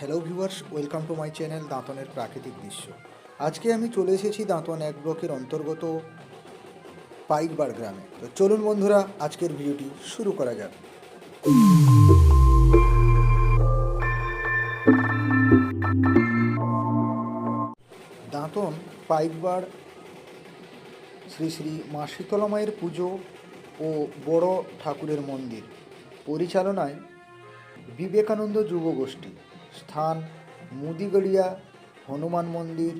Hello viewers welcome to my channel দাঁতনের প্রাকৃতিক দৃশ্য আজকে আমি চলে এসেছি দাঁতন এক ব্লকের অন্তর্গত পাইকবার গ্রামে। তো চলুন বন্ধুরা, আজকের ভিডিওটি শুরু করা যাক। দাঁতন পাইকবার শ্রী শ্রী মা শীতলা মায়ের পুজো ও বড় ঠাকুরের মন্দির। পরিচালনায় বিবেকানন্দ যুব গোষ্ঠী। স্থান মুদিগড়িয়া, হনুমান মন্দির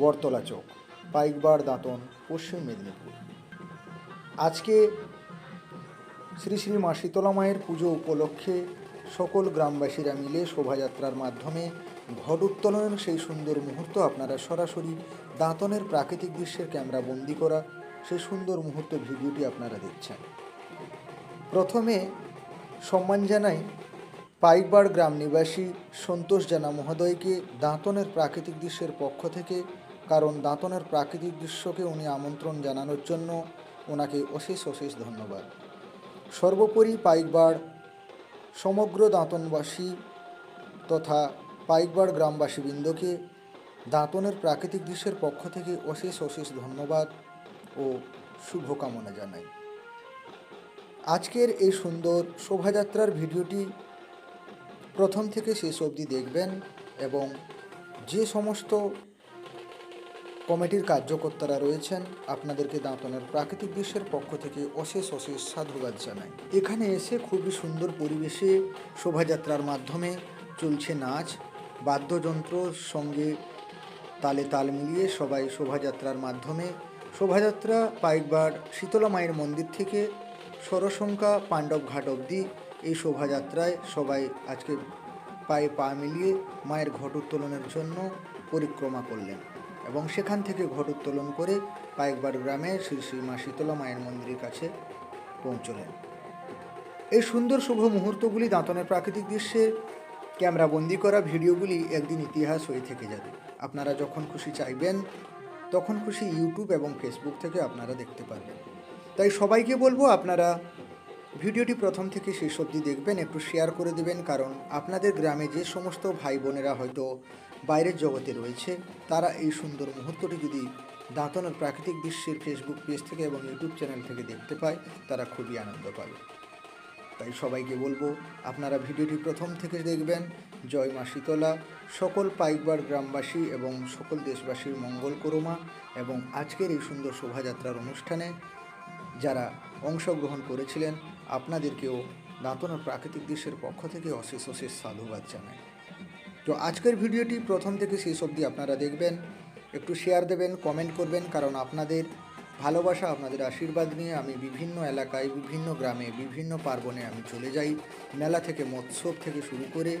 বরতলা চৌক, পাইকবার দাঁতন, পশ্চিম মেদিনীপুর। আজকে শ্রী শ্রী মা শীতলা মায়ের পুজো উপলক্ষে সকল গ্রামবাসীরা মিলে শোভাযাত্রার মাধ্যমে ঘট উত্তোলনের সেই সুন্দর মুহূর্ত আপনারা সরাসরি দাঁতনের প্রাকৃতিক দৃশ্যের ক্যামেরা বন্দি করা, সেই সুন্দর মুহূর্ত ভিডিওটি আপনারা দেখছেন। প্রথমে সম্মান জানাই পাইকবার গ্রাম নিবাসী সন্তোষ জানা মহোদয়কে দাঁতনের প্রাকৃতিক দৃশ্যের পক্ষ থেকে, কারণ দাঁতনের প্রাকৃতিক দৃশ্যকে উনি আমন্ত্রণ জানানোর জন্য ওনাকে অশেষ অশেষ ধন্যবাদ। সর্বোপরি পাইকবাড় সমগ্র দাঁতনবাসী তথা পাইকবার গ্রামবাসীবৃন্দকে দাঁতনের প্রাকৃতিক দৃশ্যের পক্ষ থেকে অশেষ অশেষ ধন্যবাদ ও শুভকামনা জানাই। আজকের এই সুন্দর শোভাযাত্রার ভিডিওটি প্রথম থেকে শেষ অবধি দেখবেন এবং যে সমস্ত কমিটির কার্যকর্তারা রয়েছেন, আপনাদেরকে দাঁতনের প্রাকৃতিক দৃশ্যের পক্ষ থেকে অশেষ অশেষ সাধুবাদ জানাই। এখানে এসে খুবই সুন্দর পরিবেশে শোভাযাত্রার মাধ্যমে চলছে নাচ বাদ্যযন্ত্রর সঙ্গে তালে তাল মিলিয়ে সবাই শোভাযাত্রার মাধ্যমে। শোভাযাত্রা পাইকবার শীতলা মায়ের মন্দির থেকে সরসংখ্যা পাণ্ডব ঘাট অবধি এই শোভাযাত্রায় সবাই আজকে পায়ে পা মিলিয়ে মায়ের ঘট উত্তোলনের জন্য পরিক্রমা করলেন এবং সেখান থেকে ঘট উত্তোলন করে পাইকবার গ্রামে শ্রী শ্রী মা শীতলা মায়ের মন্দিরের কাছে পৌঁছলেন। এই সুন্দর শুভ মুহূর্তগুলি দাঁতনের প্রাকৃতিক দৃশ্যের ক্যামেরাবন্দি করা ভিডিওগুলি একদিন ইতিহাস হয়ে থেকে যাবে। আপনারা যখন খুশি চাইবেন, তখন খুশি ইউটিউব এবং ফেসবুক থেকে আপনারা দেখতে পারবেন। তাই সবাইকে বলব, আপনারা ভিডিওটি প্রথম থেকে শেষ অবধি দেখবেন, একটু শেয়ার করে দেবেন, কারণ আপনাদের গ্রামে যে সমস্ত ভাই বোনেরা হয়তো বাইরের জগতে রয়েছে, তারা এই সুন্দর মুহূর্তটি যদি দাঁতনের প্রাকৃতিক দৃশ্যের ফেসবুক পেজ থেকে এবং ইউটিউব চ্যানেল থেকে দেখতে পায়, তারা খুবই আনন্দ পাবে। তাই সবাইকে বলব, আপনারা ভিডিওটি প্রথম থেকে দেখবেন। জয় মা শীতলা, সকল পাইকবার গ্রামবাসী এবং সকল দেশবাসীর মঙ্গল করুমা এবং আজকের এই সুন্দর শোভাযাত্রার অনুষ্ঠানে অংশগ্রহণ করেছিলেন, আপনাদেরকেও দাঁতনের প্রাকৃতিক দৃশ্যের পক্ষ থেকে অশেষ অশেষ সাধুবাদ জানাই। তো আজকের ভিডিওটি প্রথম থেকে শেষ অবধি আপনারা দেখবেন, একটু শেয়ার দেবেন কমেন্ট করবেন, কারণ আপনাদের ভালোবাসা, আপনাদের আশীর্বাদ নিয়ে আমি বিভিন্ন এলাকায়, বিভিন্ন গ্রামে, বিভিন্ন পার্বণে আমি চলে যাই। মেলা থেকে মৎস্যব থেকে শুরু করে,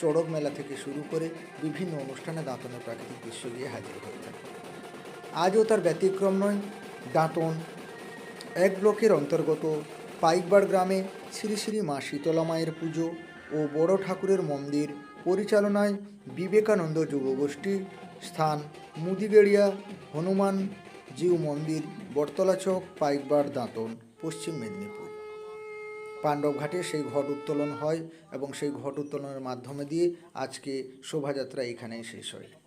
চড়ক মেলা থেকে শুরু করে বিভিন্ন অনুষ্ঠানে দাঁতনের প্রাকৃতিক দৃশ্য দিয়ে হাজির হয়ে থাকি। আজও তার ব্যতিক্রম নয়, দাঁতন এক ব্লকের অন্তর্গত পাইকবার গ্রামে শ্রী শ্রী মা শীতলা মায়ের পুজো ও বড় ঠাকুরের মন্দির পরিচালনায় বিবেকানন্দ যুবগোষ্ঠী স্থান মুদিগেড়িয়া হনুমান জিউ মন্দির, বটতলা চক, পাইকবার দাঁতন, পশ্চিম মেদিনীপুর। পাণ্ডবঘাটে সেই ঘট উত্তোলন হয় এবং সেই ঘট উত্তোলনের মাধ্যমে দিয়ে আজকে শোভাযাত্রা এখানেই শেষ হয়।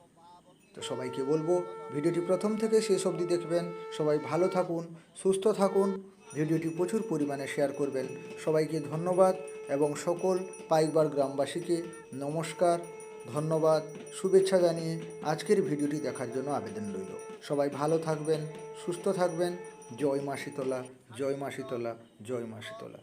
তো সবাইকে বলব, ভিডিওটি প্রথম থেকে শেষ অবধি দেখবেন। সবাই ভালো থাকুন, সুস্থ থাকুন, ভিডিওটি প্রচুর পরিমাণে শেয়ার করবেন। সবাইকে ধন্যবাদ এবং সকল পাইকবার গ্রামবাসীকে নমস্কার, ধন্যবাদ, শুভেচ্ছা জানিয়ে আজকের ভিডিওটি দেখার জন্য আবেদন রইল। সবাই ভালো থাকবেন, সুস্থ থাকবেন। জয় মা শীতলা, জয় মা শীতলা, জয় মা শীতলা।